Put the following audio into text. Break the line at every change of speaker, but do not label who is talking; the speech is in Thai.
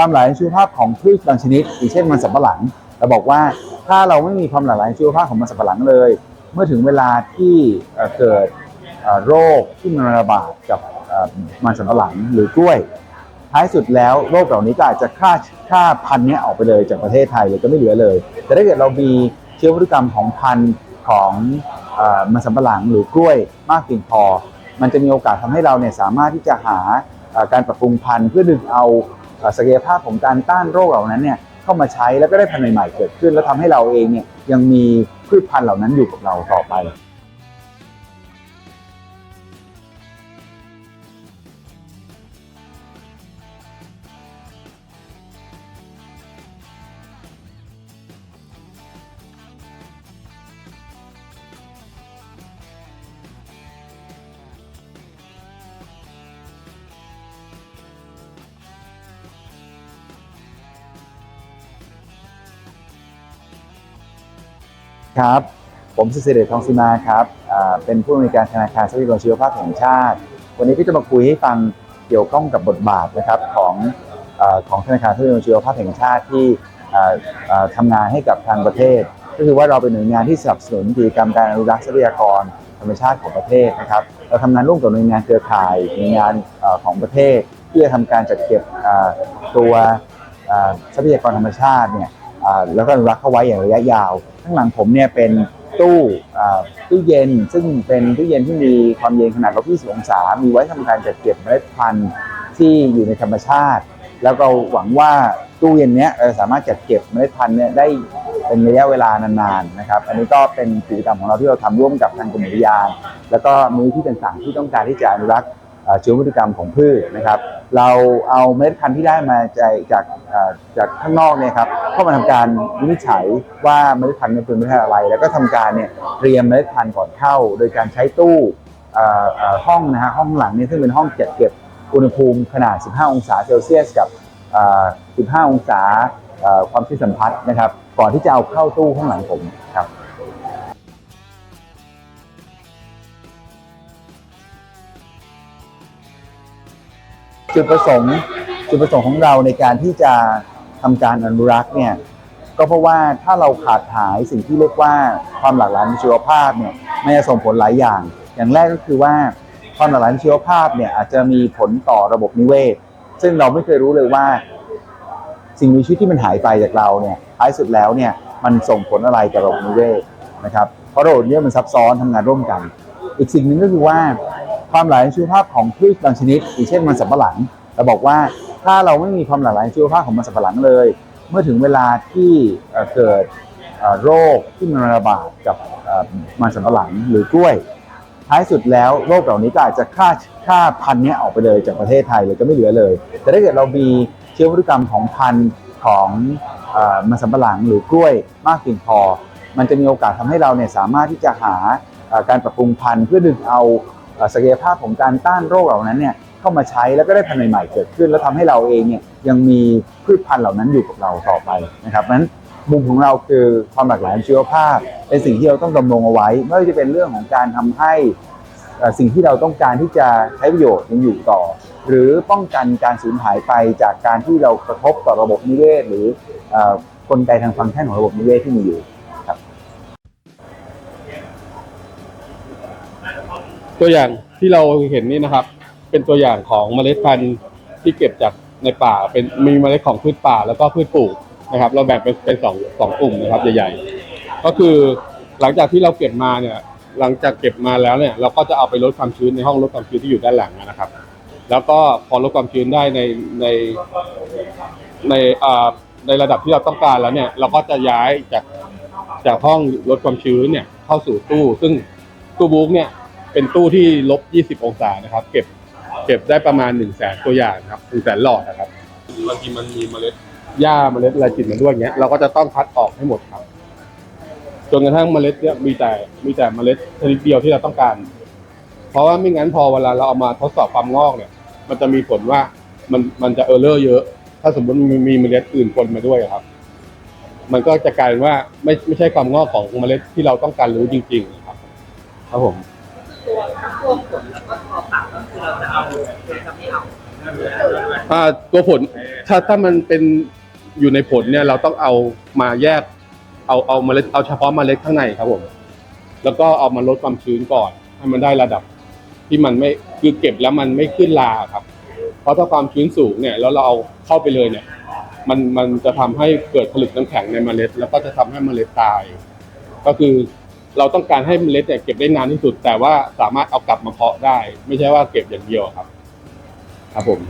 ความหลากหลายชีวภาพของพืชบางชนิดอย่างเช่นมันสำปะหลังเราบอกว่าถ้าเราไม่มีความหลากหลายชีวภาพของมันสำปะหลังเลย เมื่อถึงเวลาที่เกิดโรคที่มันระบาดกับมันสำปะหลังหรือกล้วย ท้ายสุดแล้วโรคเหล่านี้ก็อาจจะฆ่าฆ่าพันธุ์นี้ออกไปเลยจากประเทศไทยเลยก็ไม่เหลือเลย แต่ถ้าเกิดเรามีเชื้อพันธุกรรมของพันธุ์ของมันสำปะหลังหรือกล้วยมากเพียงพอ มันจะมีโอกาสทำให้เราเนี่ยสามารถที่จะหาการปรับปรุงพันธุ์เพื่อดึงเอา ศักยภาพของการต้านโรคเหล่านั้นเนี่ยเข้ามาใช้แล้วก็ได้พันธุ์ใหม่ๆเกิดขึ้น แล้วทำให้เราเองเนี่ยยังมีพืชพันธุ์เหล่านั้นอยู่กับเราต่อไป ครับ ผมสุเสด็จทองสิมาครับเป็นผู้อำนวยการธนาคารทรัพยากรชีวภาพแห่งชาติ วันนี้ก็จะมาคุยให้ฟังเกี่ยวข้องกับบทบาทนะครับของอของธนาคารทรัพยากรชีวภาพแห่งชาติที่อ่าอ่าทำงานให้กับทางประเทศ ก็คือว่าเราเป็นหน่วยงานที่สนับสนุนกิจกรรมการอนุรักษ์ทรัพยากรธรรมชาติของประเทศนะครับ เราทำงานร่วมกับหน่วยงานเครือข่ายหน่วยงานอของประเทศที่จะทำการจัดเก็บตัวทรัพยากรธรรมชาติเนี่ย แล้วก็รักเข้าไว้อย่างระยะยาว ข้างหลังผมเนี่ยเป็นตู้ตู้เย็น ซึ่งเป็นตู้เย็นที่มีความเย็นขนาดลบ20องศา มีไว้ทำการจัดเก็บเมล็ดพันธุ์ที่อยู่ในธรรมชาติ แล้วก็หวังว่าตู้เย็นเนี้ยเราสามารถจัดเก็บเมล็ดพันธุ์เนี่ยได้เป็นระยะเวลานานๆนะครับ อันนี้ก็เป็นกิจกรรมของเราที่เราทำร่วมกับทางกรมอุทยาน แล้วก็มูลที่ต่างๆที่ต้องการที่จะอนุรักษ์ ชีวพฤติกรรมของพืชนะครับ เราเอาเมล็ดพันธุ์ที่ได้มาจากจากจากข้างนอกเนี่ยครับเข้ามาทำการวินิจฉัยว่าเมล็ดพันธุ์เนี่ยเป็นเมล็ดพันธุ์อะไร แล้วก็ทำการเนี่ยเตรียมเมล็ดพันธุ์ก่อนเข้า โดยการใช้ตู้ห้องนะฮะห้องหลังเนี่ยซึ่งเป็นห้องจัดเก็บอุณหภูมิขนาด 15 องศาเซลเซียสกับ 15 องศาความชื้นสัมผัสนะครับ ก่อนที่จะเอาเข้าตู้ข้างหลังผมครับ จุดประสงค์จุดประสงค์ของเราในการที่จะทำการอนุรักษ์เนี่ยก็เพราะว่าถ้าเราขาดหายสิ่งที่เรียกว่าความหลากหลายในชีวภาพเนี่ยมันจะส่งผลหลายอย่าง อย่างแรกก็คือว่าความหลากหลายในชีวภาพเนี่ยอาจจะมีผลต่อระบบนิเวศ ซึ่งเราไม่เคยรู้เลยว่า สิ่งมีชีวิตที่มันหายไปจากเราเนี่ยท้ายสุดแล้วเนี่ยมันส่งผลอะไรกับระบบนิเวศนะครับเพราะระบบนิเวศมันซับซ้อนทำงานร่วมกัน อีกสิ่งหนึ่งก็คือว่า ความหลากหลายชีวภาพของพืชบางชนิดอย่างเช่นมันสำปะหลังเราบอกว่าถ้าเราไม่มีความหลากหลายชีวภาพของมันสำปะหลังเลย เมื่อถึงเวลาที่เกิดโรคที่มันระบาดกับมันสำปะหลังหรือกล้วย ท้ายสุดแล้วโรคเหล่านี้ก็อาจจะฆ่าฆ่าพันธุ์นี้ออกไปเลยจากประเทศไทยเลยก็ไม่เหลือเลย แต่ถ้าเกิดเรามีเชื้อพันธุกรรมของพันธุ์ของอมันสำปะหลังหรือกล้วยมากเพียงพอ มันจะมีโอกาสทำให้เราเนี่ยสามารถที่จะหาการปรับปรุงพันธุ์เพื่อดึงเอา ศักยภาพของการต้านโรคเหล่านั้นเนี่ยเข้ามาใช้แล้วก็ได้พันธุ์ใหม่ๆเกิดขึ้น แล้วทำให้เราเองเนี่ยยังมีพืชพันธุ์เหล่านั้นอยู่กับเราต่อไปนะครับนั้นมุมของเราคือความหลากหลายชีวภาพ เป็นสิ่งที่เราต้องดำรงเอาไว้ไม่ว่าจะเป็นเรื่องของการทำให้สิ่งที่เราต้องการที่จะใช้ประโยชน์ยังอยู่ต่อ หรือป้องกันการสูญหายไปจากการที่เรากระทบต่อระบบนิเวศหรืออกลไกทางฟังก์ชันของระบบนิเวศที่มีอยู่
ตัวอย่างที่เราเห็นนี่นะครับ เป็นตัวอย่างของเมล็ดพันธุ์ที่เก็บจากในป่าเป็นมีเมล็ดของพืชป่าแล้วก็พืชปลูกนะครับ เราแบ่งเป็นเป็นสองสองกลุ่มนะครับใหญ่ๆ ก็คือหลังจากที่เราเก็บมาเนี่ยหลังจากเก็บมาแล้วเนี่ยเราก็จะเอาไปลดความชื้นในห้องลดความชื้นที่อยู่ด้านหลังนะครับ แล้วก็พอลดความชื้นได้ในในในอ่าในระดับที่เราต้องการแล้วเนี่ย เราก็จะย้ายจากจากห้องลดความชื้นเนี่ยเข้าสู่ตู้ ซึ่งตู้บุ๊กเนี่ย เป็นตู้ที่ลบ 20 องศานะครับ เก็บเก็บได้ประมาณ 1 0 0 0 0แสนตัวอย่างครับ1 0 0 0 0แสนหลอดนะครับบางทีมันมีเมล็ดหญ้าเมล็ดอะไรติดมาด้วยเงี้ยเราก็จะต้องคัดออกให้หมดครับ จนกระทั่งเมล็ดเนี่ยมีแต่มีแต่เมล็ดชนิดเดียวที่เราต้องการ เพราะว่าไม่งั้นพอเวลาเราเอามาทดสอบความงอกเนี่ย มันจะมีผลว่ามันมันจะเออร์เลอร์เยอะ ถ้าสมมติมีมีเมล็ดอื่นปนมาด้วยครับ มันก็จะกลายเป็นว่าไม่ไม่ใช่ความงอกของเมล็ดที่เราต้องการรู้จริง ๆ ครับ ครับผม
ตัวทั้งตัวผลแล้วก็ตัวฝักก็คือเราจะเอาเราจะไม่เอา
อ่าตัวผลถ้าถ้ามันเป็นอยู่ในผลเนี่ยเราต้องเอามาแยก เอาเอาเมล็ดเอาเฉพาะเมล็ดข้างในครับผมแล้วก็เอามาลดความชื้นก่อนให้มันได้ระดับ ที่มันไม่คือเก็บแล้วมันไม่ขึ้นราครับ เพราะถ้าความชื้นสูงเนี่ยแล้วเราเอาเข้าไปเลยเนี่ย มันมันจะทำให้เกิดผลึกน้ำแข็งในเมล็ด แล้วก็จะทำให้เมล็ดตาย ก็คือ เราต้องการให้เมล็ดเนี่ยเก็บได้นานที่สุด แต่ว่าสามารถเอากลับมาเพาะได้ ไม่ใช่ว่าเก็บอย่างเดียวครับ ครับผม